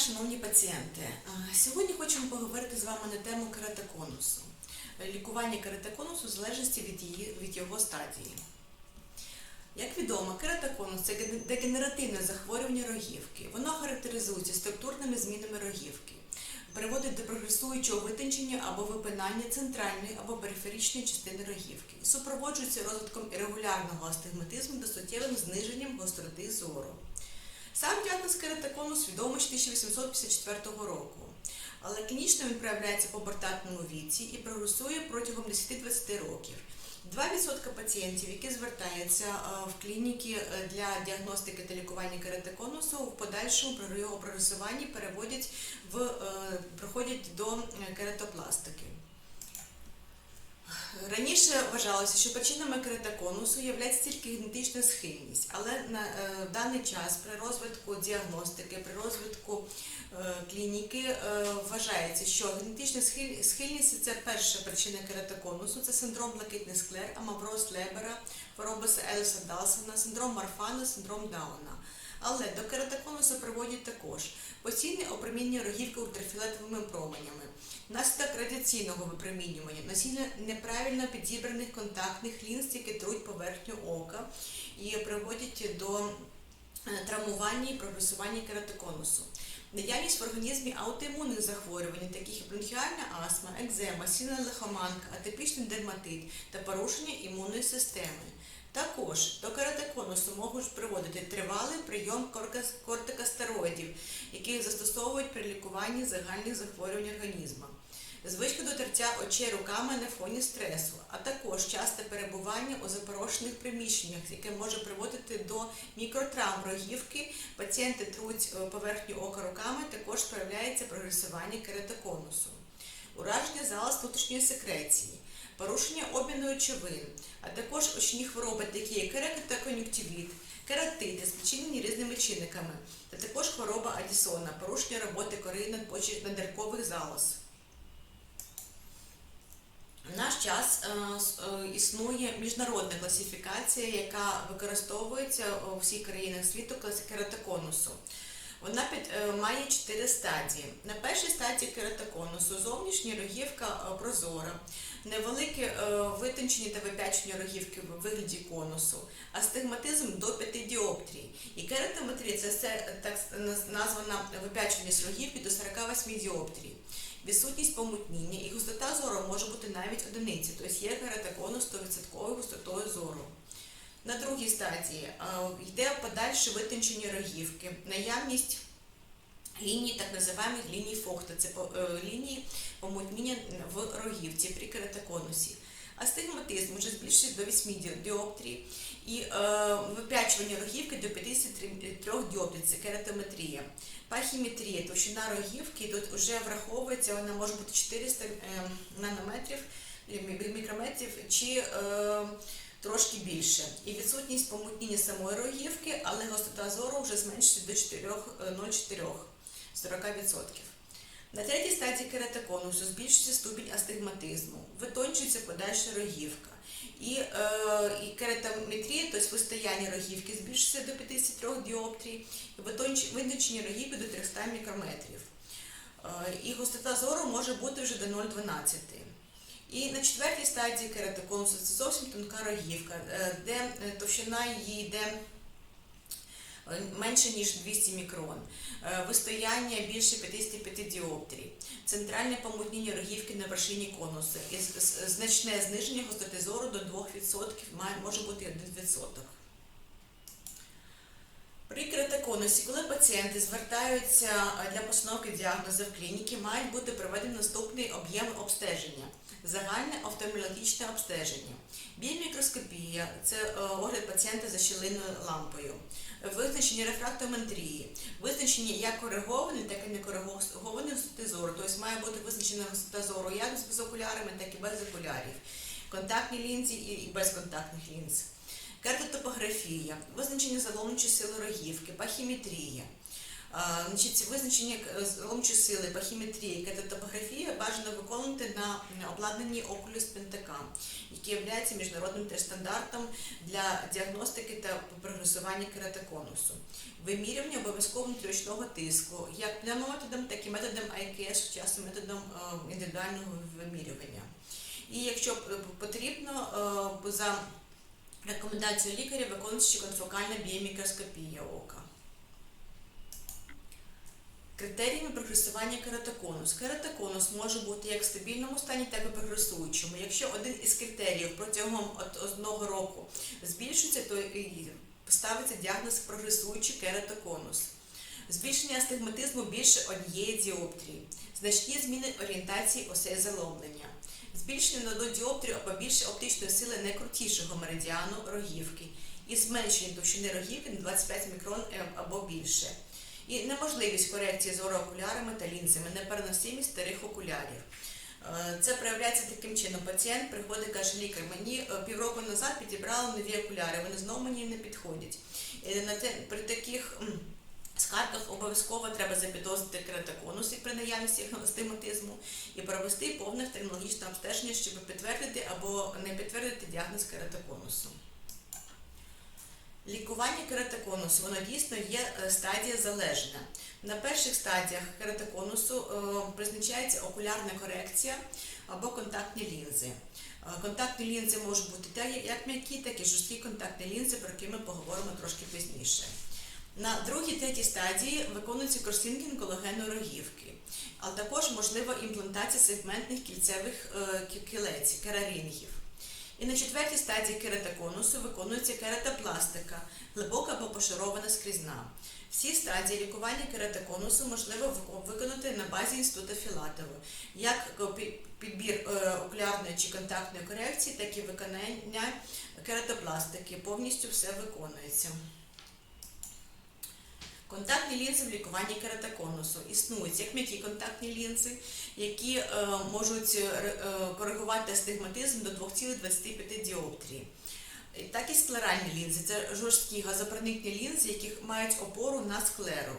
шановні пацієнти. Е, Сьогодні хочемо поговорити з вами на тему кератоконусу. Лікування кератоконусу в залежності від, її, від його стадії. Як відомо, кератоконус це дегенеративне захворювання рогівки. Воно характеризується структурними змінами рогівки, приводить до прогресуючого витончення або випинання центральної або периферичної частини рогівки, супроводжується розвитком ірегулярного астигматизму до суттєвим зниженням гостроти зору. Сам діагноз кератоконус відомий з 1854 року, але клінічно він проявляється в пубертатному віці і прогресує протягом 10-20 років. 2% пацієнтів, які звертаються е, в клініки е, для діагностики та лікування кератоконусу, в подальшому при його прогресуванні переводять в е, проходять до кератопластики. Раніше вважалося, що причинами кератоконусу є тільки генетична схильність, але на е, в даний час при розвитку діагностики, при розвитку е, клініки е, вважається, що генетична схиль- схильність це перша причина кератоконусу, це синдром блакитний склер, амавроз Лебера, хвороба Еліса Далсона, синдром Марфана, синдром Дауна. Але до кератоконусу приводять також постійне опромінення рогівки ультрафіолетовими променями, наслідок радіаційного випромінювання, носіння неправильно підібраних контактних лінз, які труть поверхню ока і приводять до е, травмування і прогресування кератоконусу. Наявність в організмі аутоімунних захворювань, таких як бронхіальна астма, екзема, сіна лихоманка, атипічний дерматит та порушення імунної системи. Також до кератоконусу можуть приводити тривалий прийом кортикостероїдів, які застосовують при лікуванні загальних захворювань організму. Звичка до тертя очей руками на фоні стресу, а також часте перебування у запорошених приміщеннях, яке може приводити до мікротравм рогівки. Пацієнти труть е, поверхню ока руками, також проявляється прогресування кератоконусу. Ураження залоз внутрішньої секреції, порушення обміну речовин, а також очні хвороби, такі як кератокон'юктивіт, кератити, спричинені різними чинниками, та також хвороба Адісона, порушення роботи кори надиркових залоз. В наш час е, е, існує міжнародна класифікація, яка використовується у всіх країнах світу клас- кератоконусу. Вона під, е, має чотири стадії. На першій стадії кератоконусу зовнішня рогівка е, прозора, невелике е, витончення та випячення рогівки в вигляді конусу, астигматизм до 5 діоптрій. І кератометрія це все так названа випяченість рогівки до 48 діоптрій. Відсутність помутніння і густота зору може бути навіть одиниці, тобто є кератоконус 100% густотою зору. На другій стадії е, йде подальше витончення рогівки, наявність ліній, так називаних ліній Фохта, це е, лінії помутніння в рогівці при кератоконусі. Астигматизм може збільшити до 8 діоптрій і е, вип'ячування рогівки до 53 діоптрій, це кератометрія. Пахіметрія, товщина рогівки, тут вже враховується, вона може бути 400 е, нанометрів, мікрометрів чи е, трошки більше. І відсутність помутніння самої рогівки, але густота зору вже зменшиться до 4,04 40%. На третій стадії кератоконусу збільшується ступінь астигматизму, витончується подальша рогівка. І, е, і кератометрія, тобто вистояння рогівки, збільшується до 53 діоптрій, і витонч- витончення рогівки до 300 мікрометрів. Е, і густота зору може бути вже до 0,12. І на четвертій стадії кератоконусу це зовсім тонка рогівка, е, де е, товщина її йде е, менше ніж 200 мікрон, вистояння більше 55 діоптрій, центральне помутніння рогівки на вершині конусу і значне зниження густоти зору до 2%, може бути 1%. При кератоконусі, коли пацієнти звертаються для постановки діагнозу в клініки, мають бути проведені наступний об'єм обстеження. Загальне офтальмологічне обстеження. Біомікроскопія це е, огляд пацієнта за щілинною лампою, визначення рефрактометрії, визначення як коригованої, так і некоригованої густоти зору. Тобто має бути визначена густота зору як з окулярами, так і без окулярів, контактні лінзи і безконтактних лінз. Картотопографія, визначення заломничої сили рогівки, пахіметрія, Значить, визначення е, зломчої сили, пахіметрії, кетотопографія бажано виконувати на на обладнанні Oculus Pentacam, який є міжнародним теж-стандартом для діагностики та прогресування кератоконусу. Вимірювання обов'язково внутрішнього тиску, як прямим методом, так і методом IKS, сучасним методом е, індивідуального вимірювання. І якщо потрібно, е, за рекомендацією лікаря виконується конфокальна біомікроскопія ока. Критеріями прогресування кератоконус. Кератоконус може бути як в стабільному стані, так і прогресуючому. Якщо один із критеріїв протягом одного року збільшується, то і ставиться діагноз прогресуючий кератоконус. Збільшення астигматизму більше однієї діоптрії, значні зміни орієнтації осей заломлення, збільшення на діоптрію або більше оптичної сили найкрутішого меридіану рогівки і зменшення товщини рогівки на 25 мікрон або більше. І неможливість корекції зору окулярами та лінзами, непереносимість старих окулярів. Е, Це проявляється таким чином. Пацієнт приходить, каже, лікар, мені е, півроку назад підібрали нові окуляри, вони знову мені не підходять. Те, при таких скаргах обов'язково треба запідозрити кератоконус і при наявності астигматизму і провести повне офтальмологічне обстеження, щоб підтвердити або не підтвердити діагноз кератоконусу. Лікування кератоконусу воно дійсно є е, стадія залежна. На перших стадіях кератоконусу е, призначається окулярна корекція або контактні лінзи. Е, Контактні лінзи можуть бути як м'які, так і жорсткі контактні лінзи, про які ми поговоримо трошки пізніше. На другій третій стадії виконується кросінкінг колагену рогівки, але також можлива імплантація сегментних кільцевих кілець, керарінгів. І на четвертій стадії кератоконусу виконується кератопластика, глибока або пошарована скрізна. Всі стадії лікування кератоконусу можливо виконати на базі інституту Філатова, як підбір е, окулярної чи контактної корекції, так і виконання кератопластики. Повністю все виконується. Контактні лінзи в лікуванні кератоконусу існують як м'які контактні лінзи, які е, можуть е, е, коригувати астигматизм до 2,25 діоптрії. Так і склеральні лінзи це жорсткі газопроникні лінзи, які мають опору на склеру.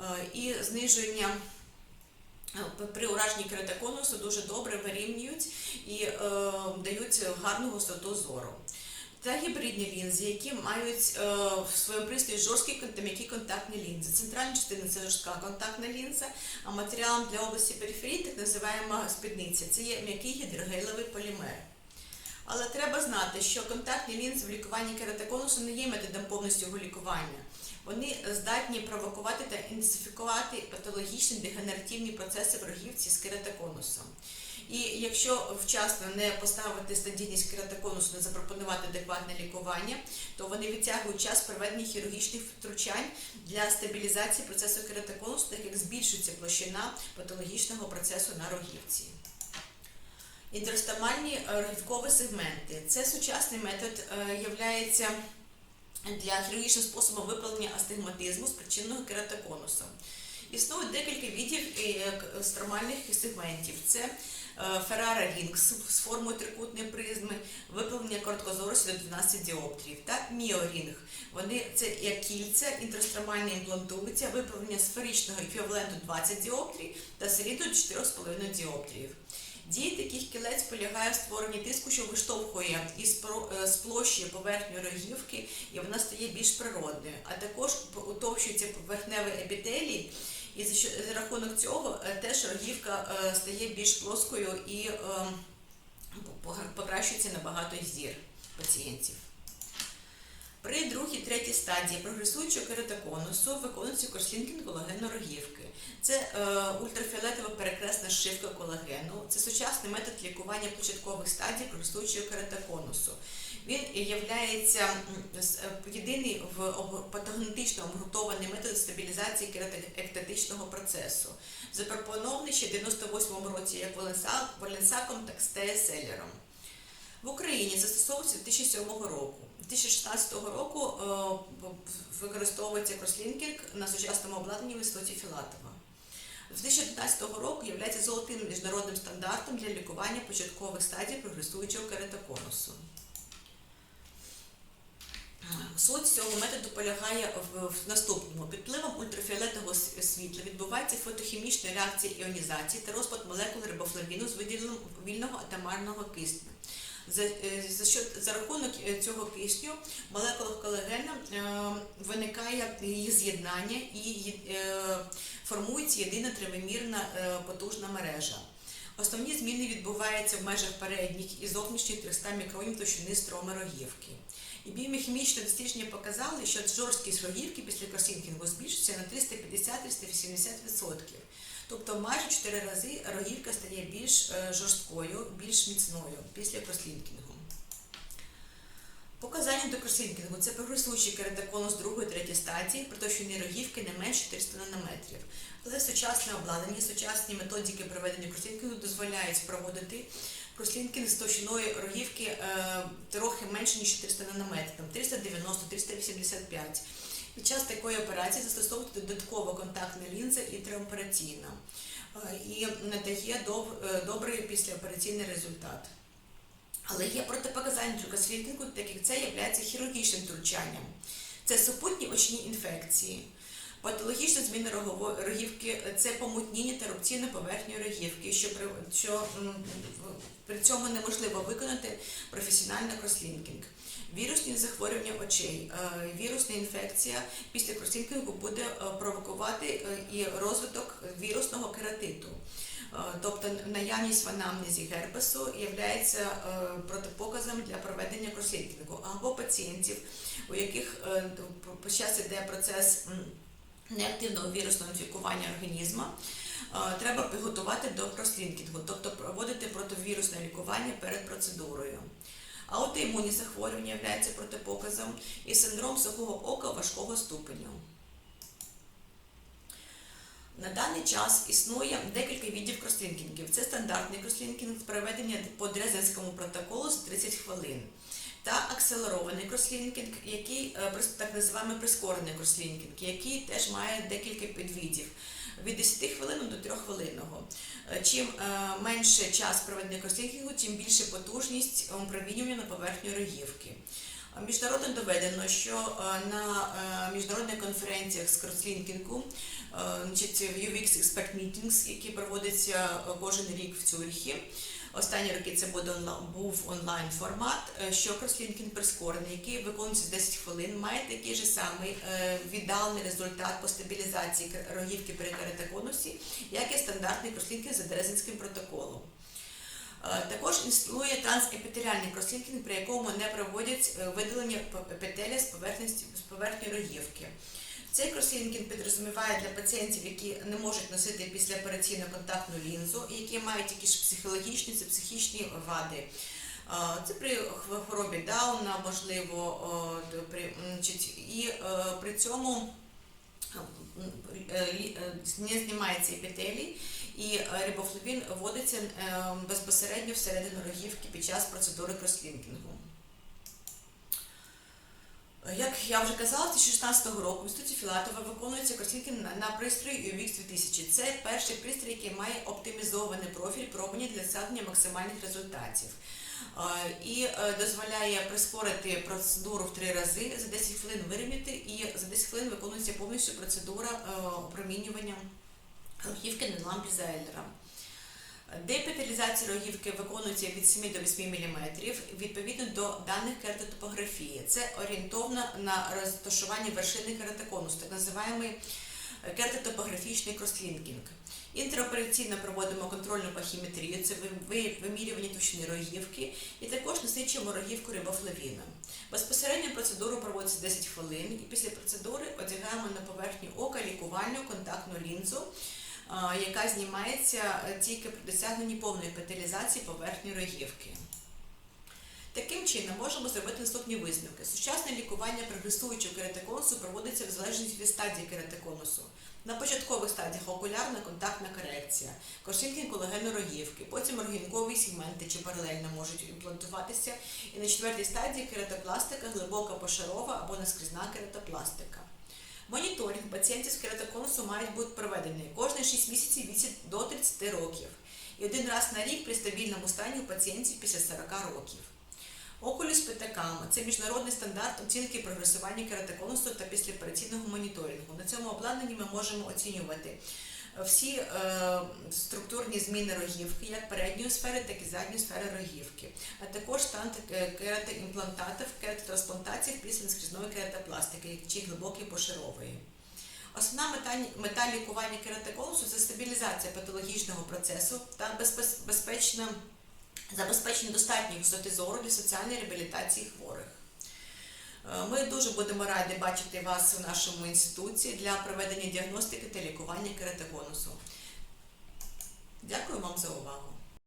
Е, І зниження е, при ураженні кератоконусу дуже добре вирівнюють і е, дають гарну густоту зору. Та гібридні лінзи, які мають е, в своєму пристрої жорсткі та м'які контактні лінзи. Центральна частина це жорстка контактна лінза, а матеріалом для області периферії так називаємо спідниця. Це є м'який гідрогелевий полімер. Але треба знати, що контактні лінзи в лікуванні кератоконусу не є методом повністю лікування. Вони здатні провокувати та інтенсифікувати патологічні дегенеративні процеси в рогівці з кератоконусом. І якщо вчасно не поставити стадійність кератоконусу, не запропонувати адекватне лікування, то вони відтягують час проведення хірургічних втручань для стабілізації процесу кератоконусу, так як збільшується площина патологічного процесу на рогівці. Інтерстомальні е, рогівкові сегменти. Це сучасний метод е, являється для хірургічним способом виправлення астигматизму спричиненого кератоконусом. Існує декілька видів е, стромальних сегментів. Це е, Ferrara Rings з формою трикутної призми, виправлення короткозорості до 12 діоптрів та Міорінг. Вони це як кільця, інтрастромальне імплантуються, виправлення сферичного еквіваленту 20 діоптрій та соліду 4,5 діоптрів. Дія таких кілець полягає в створенні тиску, що виштовхує із е, з площі поверхню рогівки, і вона стає більш природною. А також утовщується поверхневий епітелій, і за, рахунок цього е, теж рогівка е, стає більш плоскою і е, пога- покращується набагато зір пацієнтів. При другій третій стадії прогресуючого кератоконусу виконується корслінкінг колагену рогівки. Це е, ультрафіолетова перекресна шивка колагену. Це сучасний метод лікування початкових стадій прогресуючого кератоконусу. Він є єдиний в патогенетично обґрунтований метод стабілізації кератоектатичного процесу. Запропонований ще в 98 році як Валенса- Валенсаком та Стеєселером. В Україні застосовується 2007 року. 2016 року е, використовується крослінкінг на сучасному обладнанні в інституті Філатова. З 2019 року є золотим міжнародним стандартом для лікування початкових стадій прогресуючого кератоконусу. Суть цього методу полягає в, в наступному. Під впливом ультрафіолетового світла відбувається фотохімічна реакція іонізації та розпад молекул рибофлавіну з виділенням вільного атомарного кисню. За, е, за, що, за рахунок е, цього кисню в молекулах колагена е, виникає її з'єднання і формується єдина тривимірна потужна мережа. Основні зміни відбуваються в межах передніх і зовнішніх 300 мікронів товщини строми рогівки. І біомехімічні дослідження показали, що жорсткість рогівки після кросінкінгу збільшується на 350-380%. Тобто майже 4 рази рогівка стає більш е, жорсткою, більш міцною після крослінкінгу. Показання до крослінкінгу це прогресуючий кератоконус другої третьої стадії, при товщині рогівки не менше 400 нанометрів. Але сучасне обладнання, сучасні методики проведення крослінкінгу дозволяють проводити крослінкінг з товщиною рогівки е, трохи менше, ніж 400 нанометрів, там 390-385. Під час такої операції застосовувати додаткова контактна лінза і триопераційна е, і надає е, добрий післяопераційний результат. Але є протипоказання для так як це є хірургічним втручанням. Це супутні очні інфекції. Патологічна зміна рогівки це помутніння та рубці на поверхні рогівки, що при, що, при цьому неможливо виконати професіональний крослінкінг. Вірусні захворювання очей, е, вірусна інфекція після крослінкінгу буде е, провокувати е, і розвиток вірусного кератиту. Тобто наявність в анамнезі герпесу є протипоказом для проведення крослінкінгу або пацієнтів, у яких час іде процес неактивного вірусного інфікування організму, треба підготувати до крослінкінгу, тобто проводити противірусне лікування перед процедурою. Аутоімунні захворювання являються протипоказом і синдром сухого ока важкого ступеню. На даний час існує декілька видів крослінкінгів. Це стандартний крослінкінг з проведення по Дрезенському протоколу за 30 хвилин. Та акселерований крослінкінг, який е, так називаємо прискорений крослінкінг, який теж має декілька підвидів від 10 хвилин до 3 хвилинного. Е, Чим е, менше час проведення крослінкінгу, тим більше потужність опромінювання на поверхню рогівки. Міжнародно доведено, що на міжнародних конференціях з крослінкінгу, значить, UX Expect Meetings, які проводяться кожен рік в Цюрихі, Останні роки це був онлайн формат, е, що крослінкінг прискорений, який виконується за 10 хвилин, має такий же самий е, віддалений результат по стабілізації рогівки при кератоконусі, як і стандартний крослінкінг за Дрезенським протоколом. Е, Також існує трансепітеріальний крослінкінг, при якому не проводять видалення епітелія з поверхні рогівки. Цей крослінкінг підрозуміває для пацієнтів, які не можуть носити післяопераційну контактну лінзу, які мають якісь психологічні чи психічні вади. Е, Це при хворобі Дауна, можливо, значить, і е, при цьому е, е, е, не знімається епітелій, і е, рибофлавін вводиться е, безпосередньо всередину рогівки під час процедури крослінкінгу. Як я вже казала, з 2016 року в інституті Філатова виконується крослінкінг на, пристрої UX 2000. Це перший пристрій, який має оптимізований профіль пробування для досягнення максимальних результатів. Е, І е, дозволяє прискорити процедуру в три рази, за 10 хвилин вирівняти, і за 10 хвилин виконується повністю процедура е, опромінювання рогівки на лампі Зайлера. Депеталізація рогівки виконується від 7 до 8 мм відповідно до даних кератотопографії. Це орієнтовно на розташування вершини кератоконусу, так називаємо кератотопографічний крослінкінг. Інтеропераційно проводимо контрольну пахіметрію, це ви- ви- вимірювання товщини рогівки, і також насичуємо рогівку рибофлавіном. Безпосередньо процедуру проводиться 10 хвилин, і після процедури одягаємо на поверхню ока лікувальну контактну лінзу, яка знімається е, тільки при досягненні повної петалізації поверхні рогівки. Таким чином можемо зробити наступні висновки. Сучасне лікування прогресуючого кератоконусу проводиться в залежності від стадії кератоконусу. На початкових стадіях окулярна контактна корекція, кошинкінг колагену рогівки, потім рогінкові сегменти чи паралельно можуть імплантуватися, і на четвертій стадії кератопластика, глибока пошарова або наскрізна кератопластика. Моніторинг пацієнтів з кератоконусу мають бути проведений кожні 6 місяців від до 30 років і один раз на рік при стабільному стані у пацієнтів після 40 років. Окулюс Петакам це міжнародний стандарт оцінки прогресування кератоконусу та післяопераційного моніторингу. На цьому обладнанні ми можемо оцінювати всі е, структурні зміни рогівки, як передньої сфери, так і задньої сфери рогівки, а також стан е, кератоімплантатів, кератотрансплантацій після наскрізної кератопластики чи глибокої пошарової. Основна мета, мета лікування кератоконусу це стабілізація патологічного процесу та безпечна забезпечення достатньої висоти зору для соціальної реабілітації хворих. Е, Ми дуже будемо раді бачити вас у нашому інституті для проведення діагностики та лікування кератогонусу. Дякую вам за увагу.